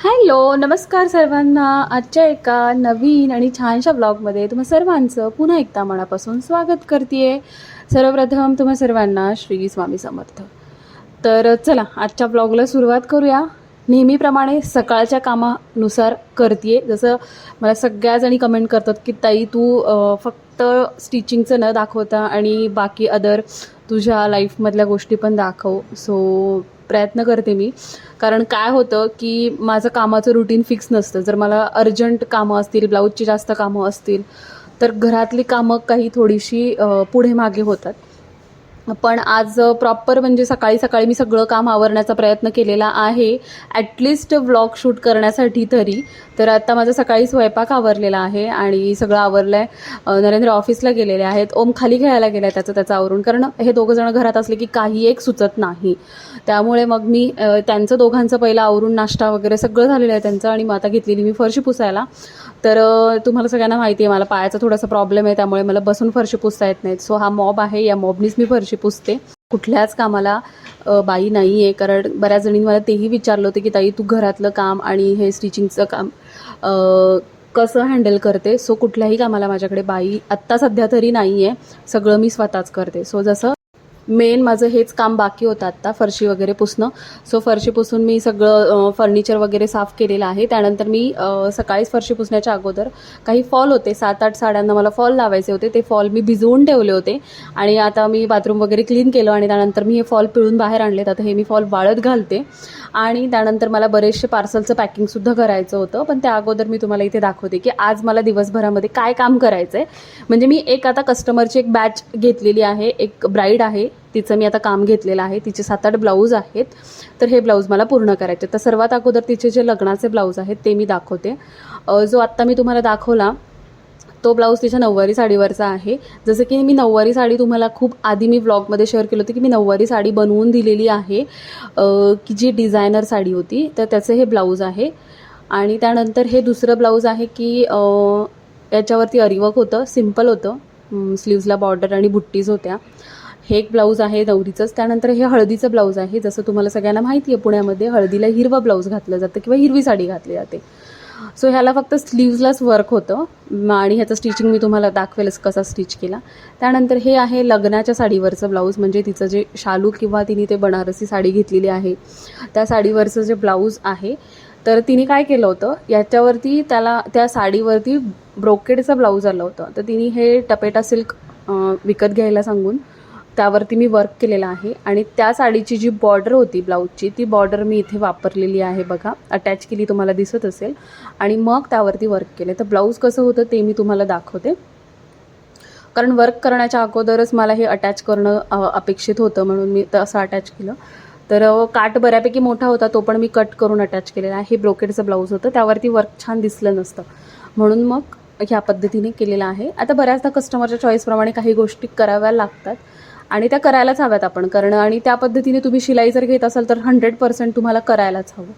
Hello नमस्कार सर्वांना. आजच्या एका नवीन आणि छानशा ब्लॉगमध्ये तुम्हा सर्वांचं पुन्हा एकदा मनापासून स्वागत करते सर्वप्रथम तुम्हा सर्वांना श्री स्वामी समर्थ. तर चला आजच्या ब्लॉगला सुरुवात करूया. नेहमीप्रमाणे सकाळच्या कामानुसार करते जसं मला सगळ्याजणी कमेंट करतात की ताई तू फक्त स्टिचिंगचं न दाखवता आणि बाकी अदर तुझ्या लाईफमधल्या गोष्टी पण दाखव. सो प्रयत्न करते मी. कारण काय होतं की माझं कामाचं रुटीन फिक्स नसतं. जर मला अर्जंट कामं असतील ब्लाऊजची जास्त कामं असतील तर घरातली कामं काही थोडीशी पुढे मागे होतात. पण आज प्रॉपर म्हणजे सकाळी सकाळी मी सगळं काम आवरण्याचा प्रयत्न केलेला आहे. ॲटलिस्ट व्लॉग शूट करण्यासाठी तरी. तर आत्ता माझा सकाळी स्वयंपाक आवरलेला आहे आणि सगळं आवरलं आहे नरेंद्र ऑफिसला गेलेले आहेत. ओम खाली खेळायला गेला आहे त्याचं त्याचं आवरून. कारण हे दोघं जण घरात असले की काही एक सुचत नाही. त्यामुळे मग मी त्यांचं दोघांचं पहिलं आवरून नाश्ता वगैरे सगळं झालेलं आहे त्यांचं आणि मग आता घेतलेली मी फरशी पुसायला. तर तुम्हाला सगळ्यांना माहिती आहे मला पायाचा थोडासा प्रॉब्लेम आहे त्यामुळे मला बसून फरशी पुसता येत नाहीत. सो हा मॉब आहे. या मॉबनीच मी फरशी पुसते. कुठल्याच कामाला बाई नाही आहे कारण बऱ्याच जणींनी मला तेही विचारलं होतं की ताई तू घरातलं काम आणि हे स्टिचिंगचं काम कसं हँडल करते? सो कुठल्याही कामाला माझ्याकडे बाई आत्ता सध्या तरी नाही आहे सगळं मी स्वतःच करते. सो जसं मेन माझं हेच काम बाकी होतं आत्ता फरशी वगैरे पुसणं. सो फरशी पुसून मी सगळं फर्निचर वगैरे साफ केलेलं आहे. त्यानंतर मी सकाळीच फरशी पुसण्याच्या अगोदर काही फॉल होते. सात आठ साड्यांना मला फॉल लावायचे होते. ते फॉल मी भिजवून ठेवले होते. आणि आता मी बाथरूम वगैरे क्लीन केलं आणि त्यानंतर मी हे फॉल पिळून बाहेर आणलेत. आता हे मी फॉल वाळत घालते. आणि त्यानंतर मला बरेचसे पार्सलचं पॅकिंगसुद्धा करायचं होतं. पण त्या अगोदर मी तुम्हाला इथे दाखवते की आज मला दिवसभरामध्ये काय काम करायचं आहे म्हणजे मी एक आता कस्टमरची एक बॅच घेतलेली आहे. एक ब्राईड आहे. तिचं मी आता काम घेतलेलं आहे. तिचे सात आठ ब्लाऊज आहेत. तर हे ब्लाऊज मला पूर्ण करायचे तर सर्वात अगोदर तिचे जे लग्नाचे ब्लाऊज आहेत ते मी दाखवते. जो आत्ता मी तुम्हाला दाखवला तो ब्लाऊज तिच्या नऊवारी साडीवरचा आहे. जसं की मी नऊवारी साडी तुम्हाला खूप आधी मी व्लॉगमध्ये शेअर केलं होतं की मी नऊवारी साडी बनवून दिलेली आहे. की जी डिझायनर साडी होती तर त्याचं हे ब्लाऊज आहे. आणि त्यानंतर हे दुसरं ब्लाऊज आहे की याच्यावरती अरिवक होतं सिंपल होतं. स्लीव्जला बॉर्डर आणि बुट्टीज होत्या. हे एक ब्लाऊज आहे दौरीचंच. त्यानंतर हे हळदीचं ब्लाऊज आहे. जसं तुम्हाला सगळ्यांना माहिती आहे पुण्यामध्ये हळदीला हिरवा ब्लाऊज घातलं जातं किंवा हिरवी साडी घातली जाते. सो ह्याला फक्त स्लीव्जलाच वर्क होतं. आणि ह्याचं स्टिचिंग मी तुम्हाला दाखवेलच कसा स्टिच केला. त्यानंतर हे आहे लग्नाच्या साडीवरचं ब्लाऊज म्हणजे तिचं जे शालू किंवा तिने ते बनारसी साडी घेतलेली आहे त्या साडीवरचं जे ब्लाऊज आहे तर तिने काय केलं होतं याच्यावरती त्याला त्या साडीवरती ब्रोकेडचं ब्लाऊज आलं होतं. तर तिने हे टपेटा सिल्क विकत घ्यायला सांगून त्यावरती मी वर्क केलेलं आहे. आणि त्या साडीची जी बॉर्डर होती ब्लाऊजची ती बॉर्डर मी इथे वापरलेली आहे बघा. अटॅच केली तुम्हाला दिसत असेल. आणि मग त्यावरती वर्क केले. तर ब्लाऊज कसं होतं ते मी तुम्हाला दाखवते. कारण वर्क करण्याच्या अगोदरच मला हे अटॅच करणं अपेक्षित होतं म्हणून मी तसं अटॅच केलं. तर काट बऱ्यापैकी मोठा होता तो पण मी कट करून अटॅच केलेला आहे. हे ब्रोकेडचं ब्लाऊज होतं. त्यावरती वर्क छान दिसलं नसतं. म्हणून मग ह्या पद्धतीने केलेलं आहे. आता बऱ्याचदा कस्टमरच्या चॉईसप्रमाणे काही गोष्टी कराव्या लागतात. आणि त्या करायलाच हव्यात आपण कारण. आणि त्या पद्धतीने तुम्ही शिलाई जर घेत असाल तर हंड्रेड पर्सेंट तुम्हाला करायलाच हवं.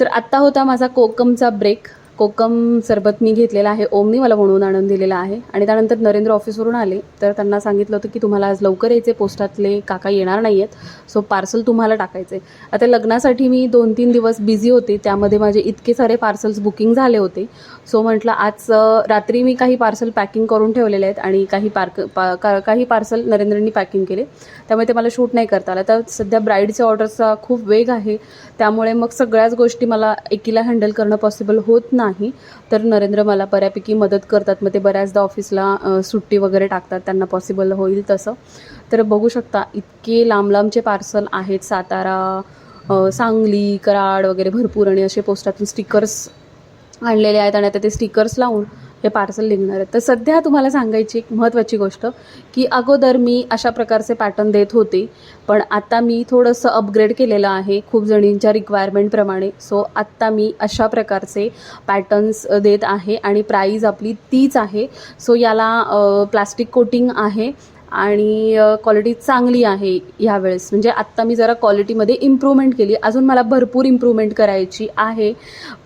तर आत्ता होता माझा कोकमचा ब्रेक कोकम सरबत मी घेतलेला आहे. ओमनी मला बनवून आणून दिलेला आहे. आणि त्यानंतर नरेंद्र ऑफिसवरून आले. तर त्यांना सांगितलं होतं की तुम्हाला आज लवकर यायचे पोस्टातले काका येणार नाही आहेत सो पार्सल तुम्हाला टाकायचे आता लग्नासाठी मी दोन तीन दिवस बिझी होते. त्यामध्ये माझे इतके सारे पार्सल्स बुकिंग झाले होते. सो म्हटलं आज रात्री मी काही पार्सल पॅकिंग करून ठेवलेले आहेत आणि काही पार्क पा का- काही पार्सल नरेंद्रनी पॅकिंग केले. त्यामुळे ते मला शूट नाही करता आलं. तर सध्या ब्राईडच्या ऑर्डरचा खूप वेग आहे. त्यामुळे मग सगळ्याच गोष्टी मला एकीला हँडल करणं पॉसिबल होत नाही. तर नरेंद्र मला बऱ्यापैकी मदत करतात. मग ते बऱ्याचदा ऑफिसला सुट्टी वगैरे टाकतात. त्यांना पॉसिबल होईल तसं. तर बघू शकता इतके लांब लांबचे पार्सल आहेत. सातारा सांगली कराड वगैरे भरपूर आणि असे पोस्टातून स्टिकर्स आणलेले आहेत आणि आता ते स्टिकर्स लावून हे पार्सल निघणार आहेत. तर सध्या तुम्हाला सांगायची एक महत्त्वाची गोष्ट की अगोदर मी अशा प्रकारचे पॅटर्न देत होते पण आता मी थोडंसं अपग्रेड केलेलं आहे खूप जणींच्या रिक्वायरमेंटप्रमाणे सो आत्ता मी अशा प्रकारचे पॅटर्न्स देत आहे आणि प्राईज आपली तीच आहे. सो याला प्लास्टिक कोटिंग आहे. आणि क्वालिटी चांगली आहे ह्यावेळेस. म्हणजे आत्ता मी जरा क्वालिटीमध्ये इम्प्रूव्हमेंट केली. अजून मला भरपूर इम्प्रूव्हमेंट करायची आहे.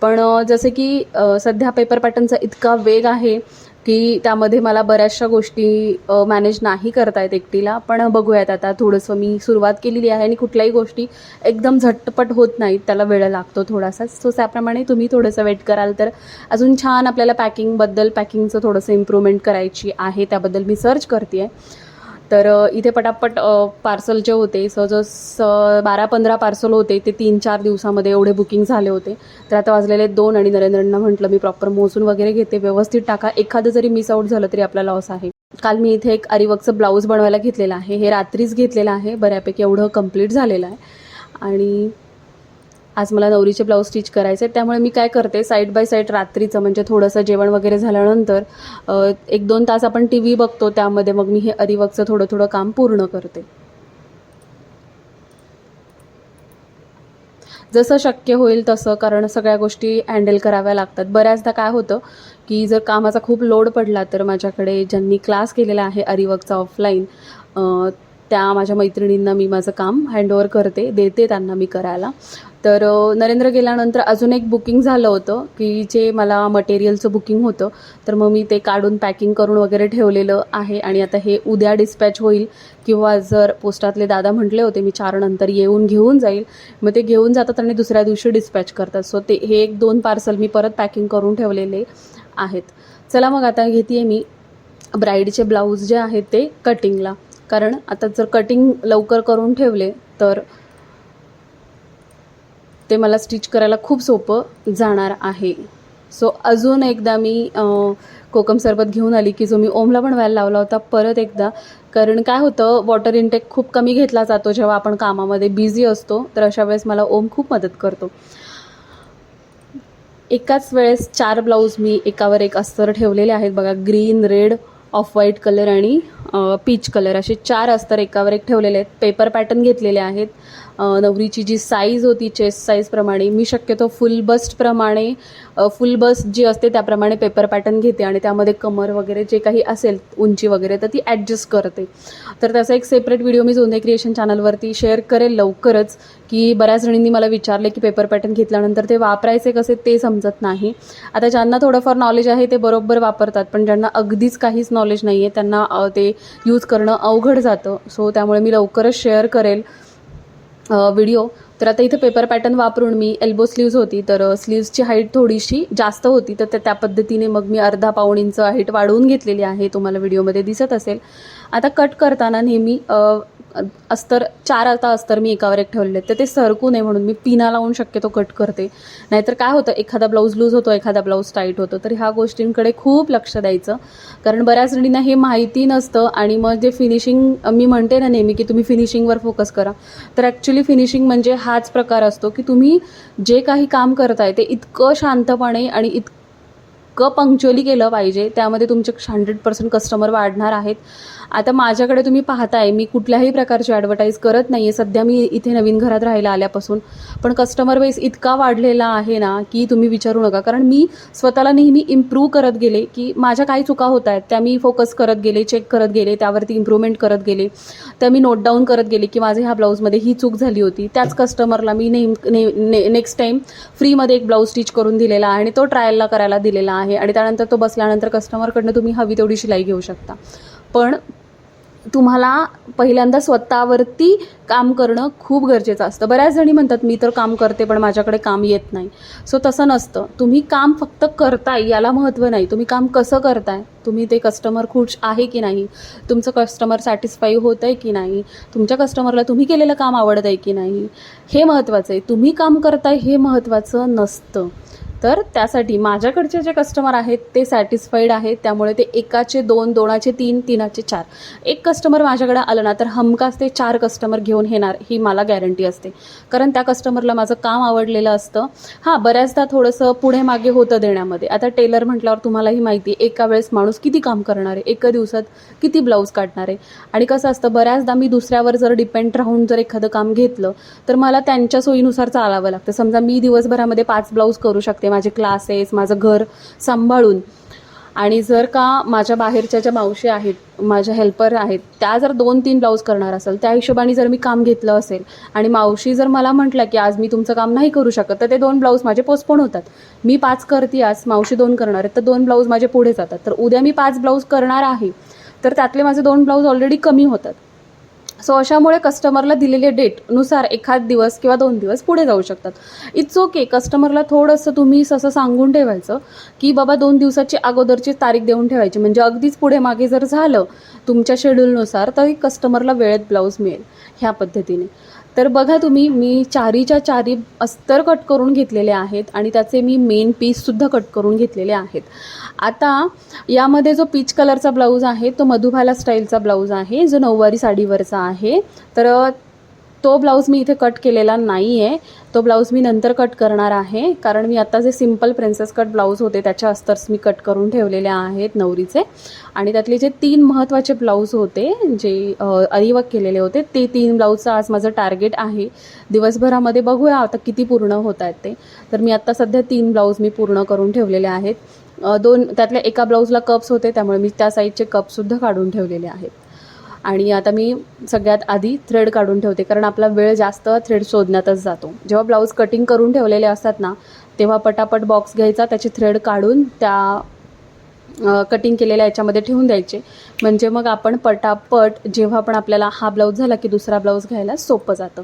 पण जसे की सध्या पेपर पॅटर्नचा इतका वेग आहे की त्यामध्ये मला बऱ्याचशा गोष्टी मॅनेज नाही करता आहेत एकटीला. पण बघूयात आता. थोडंसं मी सुरुवात केलेली आहे आणि कुठल्याही गोष्टी एकदम झटपट होत नाहीत. त्याला वेळ लागतो थोडासा. सो त्याप्रमाणे तुम्ही थोडंसं वेट कराल तर अजून छान आपल्याला पॅकिंगबद्दल पॅकिंगचं थोडंसं इम्प्रूव्हमेंट करायची आहे. त्याबद्दल मी सर्च करते आहे तर इथे पटापट पार्सल जे होते सहज स बारा पंधरा पार्सल होते ते तीन चार दिवसामध्ये एवढे बुकिंग झाले होते. तर आता वाजलेले दोन आणि नरेंद्रांना म्हटलं मी प्रॉपर मोजून वगैरे घेते व्यवस्थित टाका. एखादं जरी मिस आउट झालं तरी आपला लॉस आहे. काल मी इथे एक अरिवर्कचं ब्लाऊज बनवायला घेतलेलं आहे. हे रात्रीच घेतलेलं आहे. बऱ्यापैकी एवढं कंप्लीट झालेलं आहे. आणि आज मला नवरीचे ब्लाऊज स्टिच करायचे आहेत. त्यामुळे मी काय करते साईड बाय साईड रात्रीचं म्हणजे थोडंसं जेवण वगैरे झाल्यानंतर एक दोन तास आपण टी व्ही बघतो त्यामध्ये मग मी हे अरिवकचं थोडं थोडं काम पूर्ण करते. जसं शक्य होईल तसं कारण सगळ्या गोष्टी हँडल कराव्या लागतात. बऱ्याचदा काय होतं की जर कामाचा खूप लोड पडला तर माझ्याकडे ज्यांनी क्लास केलेला आहे अरिवर्कचा ऑफलाईन त्या माझ्या मैत्रिणींना मी माझं काम हँडओवर करते देते त्यांना मी करायला. तर नरेंद्र गेल्यानंतर अजून एक बुकिंग झालं होतं की जे मला मटेरियलचं बुकिंग होतं तर मग मी ते काढून पॅकिंग करून वगैरे ठेवलेलं आहे. आणि आता हे उद्या डिस्पॅच होईल किंवा जर पोस्टातले दादा म्हटले होते मी चार नंतर येऊन घेऊन जाईल मग ते घेऊन जातात आणि दुसऱ्या दिवशी डिस्पॅच करतात. सो ते हे एक दोन पार्सल मी परत पॅकिंग करून ठेवलेले आहेत. चला मग आता घेते मी. ब्राईडचे ब्लाऊज जे आहेत ते कटिंगला कारण आता जर कटिंग लवकर करून ठेवले तर ते मला स्टिच करायला खूप सोपं जाणार आहे. सो अजून एकदा मी कोकम सरबत घेऊन आली की जो मी ओमला पण व्हायला लावला होता परत एकदा. कारण काय होतं वॉटर इनटेक खूप कमी घेतला जातो जेव्हा आपण कामामध्ये बिझी असतो तर अशा वेळेस मला ओम खूप मदत करतो. एकाच वेळेस चार ब्लाऊज मी एकावर एक अस्तर ठेवलेले आहेत. बघा green red off white colour आणि पीच कलर असे चार अस्तर एकावर एक ठेवलेले आहेत. पेपर पॅटर्न घेतलेले आहेत. नवरीची जी साईज होती चेस्ट साईजप्रमाणे मी शक्यतो फुल बस्टप्रमाणे फुल बस्ट जी असते त्याप्रमाणे पेपर पॅटर्न घेते आणि त्यामध्ये कमर वगैरे जे काही असेल उंची वगैरे तर ती ॲडजस्ट करते. तर त्याचा एक सेपरेट व्हिडिओ मी जोंधे क्रिएशन चॅनलवरती शेअर करेल लवकरच की बऱ्याच जणींनी मला विचारले की पेपर पॅटर्न घेतल्यानंतर ते वापरायचे कसे ते समजत नाही. आता ज्यांना थोडंफार नॉलेज आहे ते बरोबर वापरतात पण ज्यांना अगदीच काहीच नॉलेज नाही आहे त्यांना ते यूज करणं अवघड जातं. सो त्यामुळे मी लवकरच शेअर करेल. व्हिडिओ तर आता इथे पेपर पॅटर्न वापरून मी एल्बो स्लीव्ज होती. तर स्लीव्जची हाईट थोडीशी जास्त होती. तर त्या- पद्धतीने मग मी अर्धा पाऊण इंच हाईट वाढवून घेतलेली आहे. तुम्हाला व्हिडिओमध्ये दिसत असेल. आता कट करताना नेहमी अस्तर चार आता अस्तर मी एकावर एक ठेवले आहेत. तर ते सरकू नये म्हणून मी पिना लावून शक्यतो कट करते. नाहीतर काय होतं एखादा ब्लाऊज लूज होतो एखादा ब्लाऊज टाईट होतो. तर ह्या गोष्टींकडे खूप लक्ष द्यायचं. कारण बऱ्याच जणींना हे माहिती नसतं आणि मग जे फिनिशिंग मी म्हणते ना नेहमी की तुम्ही फिनिशिंगवर फोकस करा. तर ॲक्च्युली फिनिशिंग म्हणजे हाच प्रकार असतो की तुम्ही जे काही काम करताय ते इतकं शांतपणे आणि इतकं पंक्च्युअली केलं पाहिजे त्यामध्ये तुमचे हंड्रेड पर्सेंट कस्टमर वाढणार आहेत. आता माझ्याकडे तुम्ही पाहताय मी कुठल्याही प्रकारची ॲडव्हर्टाईज करत नाही आहे सध्या मी इथे नवीन घरात राहायला आल्यापासून. पण कस्टमर बेस इतका वाढलेला आहे ना की तुम्ही विचारू नका. कारण मी स्वतःला नेहमी इम्प्रूव्ह करत गेले की माझ्या काही चुका होत आहेत त्या मी फोकस करत गेले चेक करत गेले त्यावरती इम्प्रूव्हमेंट करत गेले. त्या मी नोट डाऊन करत गेले की माझे ह्या ब्लाऊजमध्ये ही चूक झाली होती. त्याच कस्टमरला मी नेम ने, नेक्स्ट टाईम फ्रीमध्ये एक ब्लाऊज स्टिच करून दिलेला आहे आणि तो ट्रायलला करायला दिलेला आहे आहे आणि त्यानंतर तो बसल्यानंतर कस्टमरकडनं तुम्ही हवी तेवढी शिलाई घेऊ शकता. पण तुम्हाला पहिल्यांदा स्वतःवरती काम करणं खूप गरजेचं असतं. बऱ्याच जणी म्हणतात मी तर काम करते पण माझ्याकडे काम येत नाही. सो तसं नसतं. तुम्ही काम फक्त करताय याला महत्त्व नाही. तुम्ही काम कसं करताय तुम्ही ते कस्टमर खुश आहे की नाही? तुमचं कस्टमर सॅटिस्फाई होतं आहे की नाही? तुमच्या कस्टमरला तुम्ही केलेलं काम आवडत आहे की नाही? हे महत्त्वाचं आहे. तुम्ही काम करताय हे महत्त्वाचं नसतं. तर त्यासाठी माझ्याकडचे जे कस्टमर आहेत ते सॅटिस्फाईड आहेत. त्यामुळे ते एकाचे दोन दोनाचे तीन तीनाचे चार. एक कस्टमर माझ्याकडे आलं ना तर हमखास ते चार कस्टमर घेऊन येणार ही मला गॅरंटी असते. कारण त्या कस्टमरला माझं काम आवडलेलं असतं. हां बऱ्याचदा थोडंसं पुढे मागे होतं देण्यामध्ये. आता टेलर म्हटल्यावर तुम्हालाही माहिती आहे एका वेळेस माणूस किती काम करणार आहे एका दिवसात किती ब्लाऊज काढणार. आहे आणि कसं असतं बऱ्याचदा मी दुसऱ्यावर जर डिपेंड राहून जर एखादं काम घेतलं तर मला त्यांच्या सोयीनुसार चालावं लागतं. समजा मी दिवसभरामध्ये पाच ब्लाऊज करू शकते माझे क्लासेस माझं घर सांभाळून. आणि जर का माझ्या बाहेरच्या ज्या मावशी आहेत माझ्या हेल्पर आहेत त्या जर दोन तीन ब्लाऊज करणार असेल त्या हिशोबाने जर मी काम घेतलं असेल आणि मावशी जर मला म्हटलं की आज मी तुमचं काम नाही करू शकत तर ते दोन ब्लाऊज माझे पोस्टपोन होतात. मी पाच करते आज मावशी दोन करणार आहेत तर दोन ब्लाऊज माझे पुढे जातात. तर उद्या मी पाच ब्लाऊज करणार आहे तर त्यातले माझे दोन ब्लाऊज ऑलरेडी कमी होतात. सो अशामुळे कस्टमरला दिलेले डेटनुसार एखाद दिवस किंवा दोन दिवस पुढे जाऊ शकतात. इट्स ओके कस्टमरला थोडंसं तुम्ही असं सांगून ठेवायचं की बाबा दोन दिवसाची अगोदरची तारीख देऊन ठेवायची. म्हणजे अगदीच पुढे मागे जर झालं तुमच्या शेड्यूलनुसार तरी कस्टमरला वेळेत ब्लाऊज मिळेल ह्या पद्धतीने. तर बघा तुम्ही मी चारीच्या चारी अस्तर कट करून घेतलेले आहेत आणि त्याचे मी मेन पीससुद्धा कट करून घेतलेले आहेत. आता यामध्ये जो पीच कलरचा ब्लाऊज आहे तो मधुबाला स्टाईलचा ब्लाऊज आहे जो नऊवारी साडीवरचा आहे. तर तो ब्लाऊज मी इथे कट केलेला नाही आहे तो ब्लाऊज मी नंतर कट करणार आहे. कारण मी आता जे सिंपल प्रिन्सेस कट ब्लाऊज होते त्याच्या अस्तर्स मी कट करून ठेवलेले आहेत नवरीचे. आणि त्यातले जे तीन महत्त्वाचे ब्लाऊज होते जे अरिवक केलेले होते ते तीन ब्लाऊजचं आज माझं टार्गेट आहे. दिवसभरामध्ये बघूया आता किती पूर्ण होत आहेत ते. तर मी आत्ता सध्या तीन ब्लाऊज मी पूर्ण करून ठेवलेले आहेत. दोन त्यातल्या एका ब्लाऊजला कप्स होते त्यामुळे मी त्या साईजचे कपसुद्धा काढून ठेवलेले आहेत. आणि आता मी सगळ्यात आधी थ्रेड काढून ठेवते कारण आपला वेळ जास्त थ्रेड शोधण्यातच जातो. जेव्हा ब्लाऊज कटिंग करून ठेवलेले असतात ना तेव्हा पटापट बॉक्स घ्यायचा त्याची थ्रेड काढून त्या कटिंग केलेल्या याच्यामध्ये ठेवून द्यायचे. म्हणजे मग आपण पटापट जेव्हा पण आपल्याला हा ब्लाऊज झाला की दुसरा ब्लाऊज घ्यायला सोपं जातं.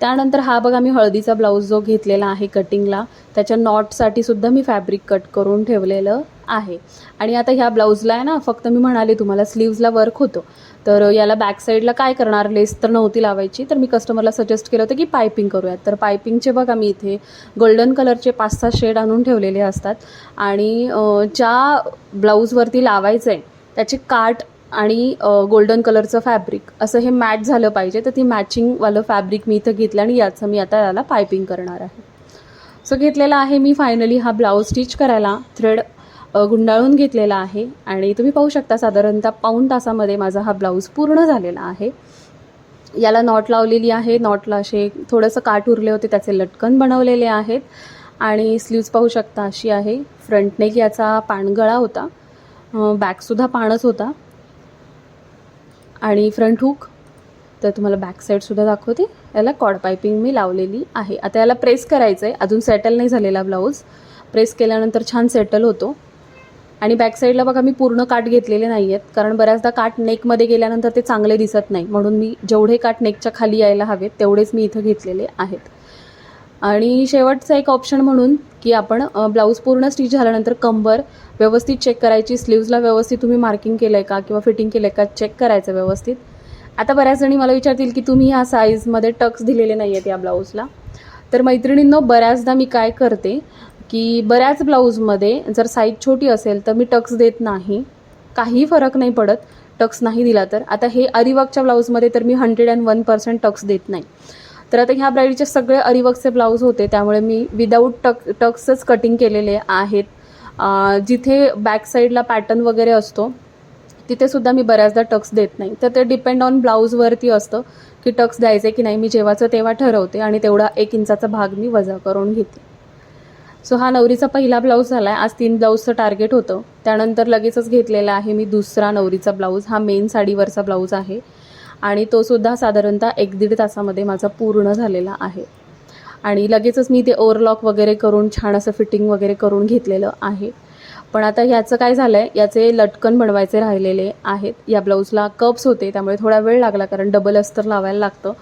त्यानंतर हा बघा मी हळदीचा ब्लाऊज जो घेतलेला आहे कटिंगला त्याच्या नॉटसाठी सुद्धा मी फॅब्रिक कट करून ठेवलेलं आहे. आणि आता ह्या ब्लाऊजला आहे ना फक्त मी म्हणाले तुम्हाला स्लीव्जला वर्क होतं. तर याला बॅक साईडला काय करणार? लेस तर नव्हती लावायची. तर मी कस्टमरला सजेस्ट केलं होतं की पायपिंग करूयात. तर पायपिंगचे बघा मी इथे गोल्डन कलरचे पाच सहा शेड आणून ठेवलेले असतात. आणि ज्या ब्लाऊजवरती लावायचं आहे त्याची काट आणि गोल्डन कलरचं फॅब्रिक असं हे मॅच झालं पाहिजे. तर ती मॅचिंगवालं फॅब्रिक मी इथं घेतलं आणि याचं मी आता याला पायपिंग करणार आहे. सो घेतलेला आहे मी फायनली हा ब्लाऊज स्टिच करायला थ्रेड गुंडाळून घेतलेला आहे. आणि तुम्ही पाहू शकता साधारणतः पाऊण तासामध्ये माझा हा ब्लाऊज पूर्ण झालेला आहे. याला नॉट लावलेली आहे. नॉटला असे थोडंसं काठ उरले होते त्याचे लटकन बनवलेले आहेत. आणि स्लीव्ज पाहू शकता अशी आहे. फ्रंट नेक याचा पाणगळा होता. बॅकसुद्धा पाणच होता. आणि फ्रंट हुक तर तुम्हाला बॅक साईडसुद्धा दाखवते. याला कॉड पायपिंग मी लावलेली आहे. आता याला प्रेस करायचं आहे अजून सेटल नाही झालेला ब्लाऊज. प्रेस केल्यानंतर छान सेटल होतो. आणि बॅक साईडला बघा मी पूर्ण काट घेतलेले नाही आहेत कारण बऱ्याचदा काट नेकमध्ये गेल्यानंतर ते चांगले दिसत नाही. म्हणून मी जेवढे काट नेकच्या खाली यायला हवेत तेवढेच मी इथं घेतलेले आहेत. आणि शेवटचा एक ऑप्शन म्हणून की आपण ब्लाऊज पूर्ण स्टिच झाल्यानंतर कंबर व्यवस्थित चेक करायची स्लीव्जला व्यवस्थित तुम्ही मार्किंग केलं आहे का किंवा फिटिंग केलं आहे का चेक करायचं व्यवस्थित. आता बऱ्याच जणी मला विचारतील की तुम्ही ह्या साईजमध्ये टक्स दिलेले नाही आहेत या ब्लाऊजला तर मैत्रिणींनो बऱ्याचदा मी काय करते की बऱ्याच ब्लाऊजमध्ये जर साईज छोटी असेल तर मी टक्स देत नाही. काही फरक नाही पडत. टक्स नाही दिला तर. आता हे अरिवर्कच्या ब्लाऊजमध्ये तर मी hundred and one percent tucks देत नाही. तर आता ह्या ब्राईडचे सगळे अरिवर्कचे ब्लाऊज होते. त्यामुळे मी विदाऊट टक टक्सच कटिंग केलेले आहेत. जिथे बॅक साईडला पॅटर्न वगैरे असतो तिथेसुद्धा मी बऱ्याचदा टक्स देत नाही. तर ते डिपेंड ऑन ब्लाऊजवरती असतं की टक्स द्यायचे की नाही. मी जेव्हाचं तेव्हा ठरवते आणि तेवढा एक इंचाचा भाग मी वजा करून घेते. सो हा नवरीचा पहिला ब्लाऊज झाला आहे आज तीन ब्लाऊजचं टार्गेट होतं. त्यानंतर लगेचच घेतलेला आहे मी दुसरा नवरीचा ब्लाऊज हा मेन साडीवरचा ब्लाऊज आहे. आणि तो सुद्धा साधारणतः एक दीड तासामध्ये माझा पूर्ण झालेला आहे. आणि लगेचच मी ते ओव्हरलॉक वगैरे करून छान असं फिटिंग वगैरे करून घेतलेलं आहे. पण आता ह्याचं काय झालं आहे याचे लटकन बनवायचे राहिलेले आहेत. या ब्लाऊजला कप्स होते. त्यामुळे थोडा वेळ लागला कारण डबल अस्तर लावायला लागतं.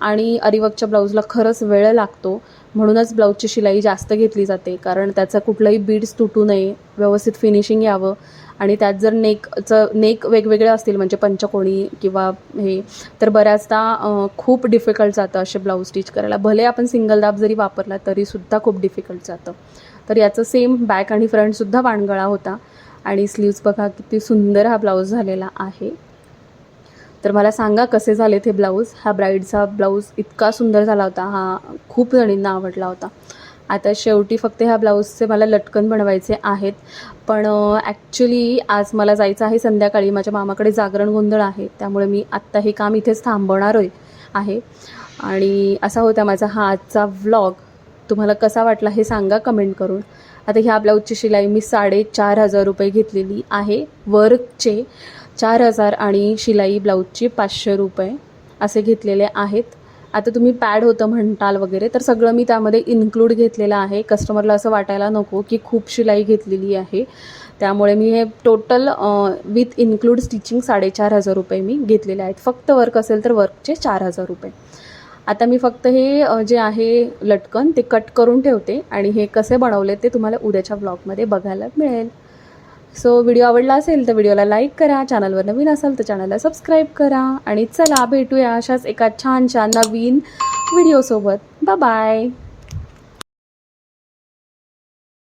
आणि अरिवकच्या ब्लाऊजला खरंच वेळ लागतो. म्हणूनच ब्लाऊजची शिलाई जास्त घेतली जाते कारण त्याचा कुठलाही बीड्स तुटू नये व्यवस्थित फिनिशिंग यावं. आणि त्यात जर नेकचं नेक वेगवेगळे असतील म्हणजे पंचकोणी किंवा हे तर बऱ्याचदा खूप डिफिकल्ट जातं असे ब्लाऊज स्टिच करायला. भले आपण सिंगल दाब जरी वापरला तरीसुद्धा खूप डिफिकल्ट जातं. तर याचं सेम बॅक आणि फ्रंटसुद्धा पाणगळा होता. आणि स्लीव्स बघा किती सुंदर हा ब्लाऊज झालेला आहे. तर मला सांगा कसे झाले ते ब्लाऊज? हा ब्राईडचा ब्लाऊज इतका सुंदर झाला होता हा खूप जणींना आवडला होता. आता शेवटी फक्त ह्या ब्लाऊजचे मला लटकन बनवायचे आहेत. पण ॲक्च्युली आज मला जायचं आहे संध्याकाळी. माझ्या मामाकडे जागरण गोंधळ आहे त्यामुळे मी आत्ता हे काम इथेच थांबवणार आहे. आहे आणि असा होता माझा हा आजचा व्लॉग तुम्हाला कसा वाटला हे सांगा कमेंट करून. आता ह्या ब्लाऊजची शिलाई मी साडेचार हजार रुपये घेतलेली आहे. वर्कचे चार हजार आणि शिलाई ब्लाऊजची पाचशे रुपये असे घेतलेले आहेत. आता तुम्ही पॅड होतं म्हणताल वगैरे तर सगळं मी त्यामध्ये इन्क्लूड घेतलेलं आहे. कस्टमरला असं वाटायला नको की खूप शिलाई घेतलेली आहे. त्यामुळे मी हे टोटल विथ इन्क्लूड स्टिचिंग साडेचार हजार रुपये मी घेतलेले आहेत. फक्त वर्क असेल तर वर्कचे चार हजार रुपये. आता मी फक्त हे जे आहे लटकन ते कट करून ठेवते आणि हे कसे बनवले ते तुम्हाला उद्याच्या ब्लॉगमध्ये बघायला मिळेल. सो व्हिडिओ आवडला असेल तर व्हिडिओला लाईक करा. चॅनलवर नवीन असाल तर चॅनलला सबस्क्राईब करा. आणि चला भेटूया अशाच एका छान छान नवीन व्हिडिओसोबत बाय